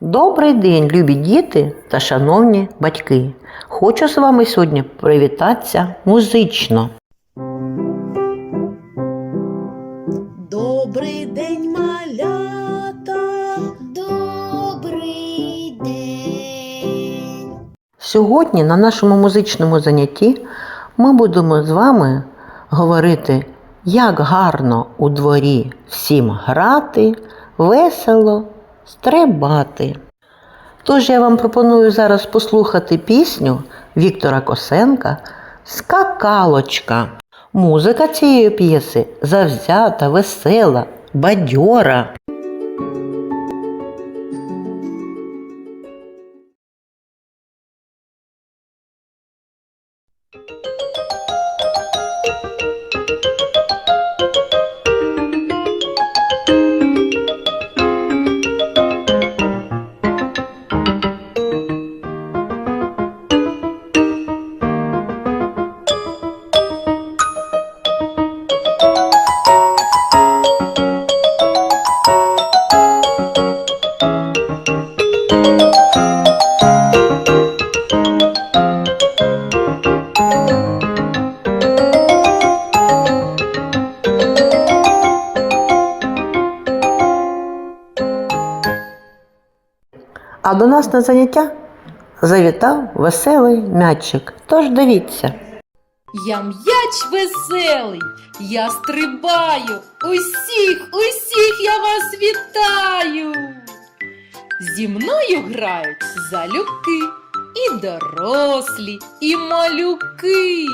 Добрий день, любі діти та шановні батьки. Хочу з вами сьогодні привітатися музично. Добрий день, малята. Добрий день. Сьогодні на нашому музичному занятті ми будемо з вами говорити, як гарно у дворі всім грати, весело стрибати. Тож я вам пропоную зараз послухати пісню Віктора Косенка Скакалочка. Музика цієї п'єси завзята, весела, бадьора. А до нас на заняття завітав веселий м'ячик. Тож дивіться. Я м'яч веселий, я стрибаю. Усіх, усіх я вас вітаю. Зі мною грають залюбки, і дорослі, і малюки.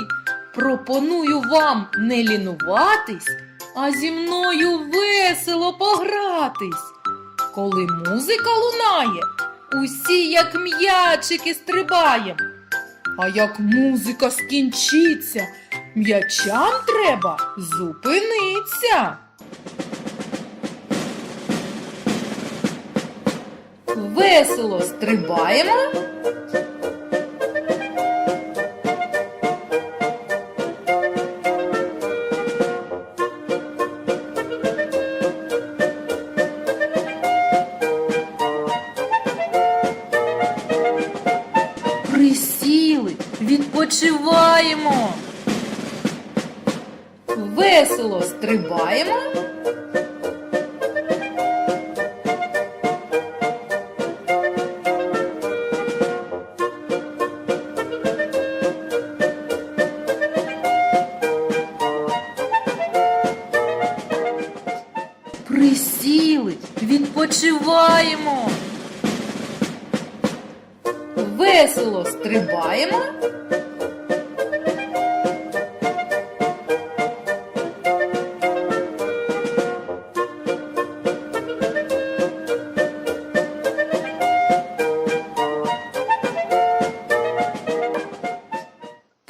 Пропоную вам не лінуватись, а зі мною весело погратись. Коли музика лунає, усі як м'ячики стрибаєм. А як музика скінчиться, м'ячам треба зупиниться. Весело стрибаємо. Відпочиваємо. Весело стрибаємо. Присіли, відпочиваємо. Весело стрибаємо.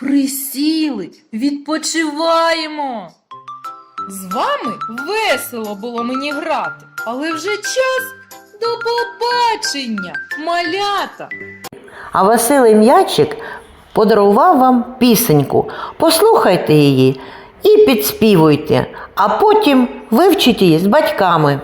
Присіли, відпочиваємо. З вами весело було мені грати, але вже час до побачення, малята. А веселий м'ячик подарував вам пісеньку. Послухайте її і підспівуйте, а потім вивчіть її з батьками.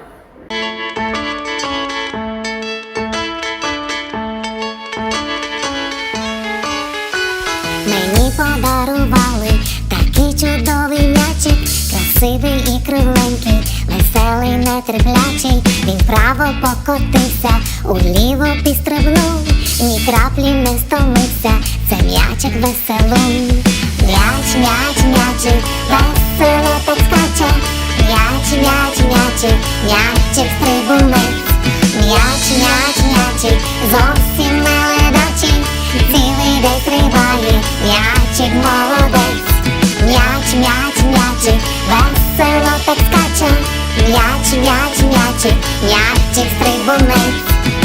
Красивий і веселий, нетерплячий. Він вправо покотився, уліво підстрибнув, ні краплі не стомився. Це м'ячик веселун. М'яч, м'яч, м'ячик, весело так скаче. М'яч, м'яч, м'ячик, м'ячик стрибунець. М'яч, м'яч, м'ячик, весело так скаче. М'яч, м'яч, м'ячик, м'ячик стрибунець.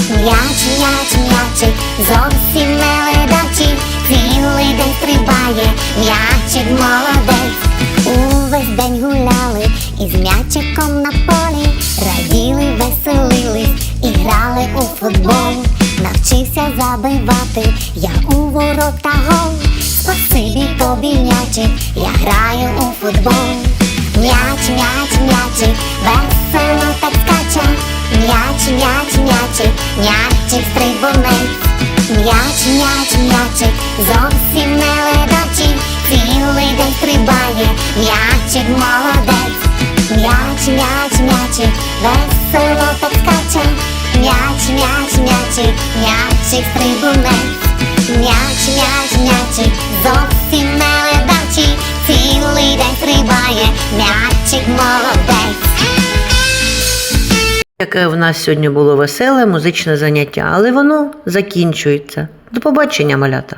М'яч, м'яч, м'ячик, зовсім не ледачий. Цілий день стрибає, м'ячик молодець. Увесь день гуляли із м'ячиком на полі, раділи, веселились і грали у футбол. Навчився забивати я у ворота гол. Спасибі тобі, м'ячик, я граю у футбол, м'яч, м'яч, м'ячі, весело так скаче, м'яч, м'яч, м'ячик, м'ячик стрибунець, м'яч, м'яч, м'ячик, зовсім не ледачий, цілий день стрибає, м'ячик молодець, м'яч, м'яч, м'ячик, весело так скаче, м'яч, м'яч, м'ячі, м'ячик стрибунець, м'яч, м'яч, м'ячі. Яке в нас сьогодні було веселе музичне заняття, але воно закінчується. До побачення, малята!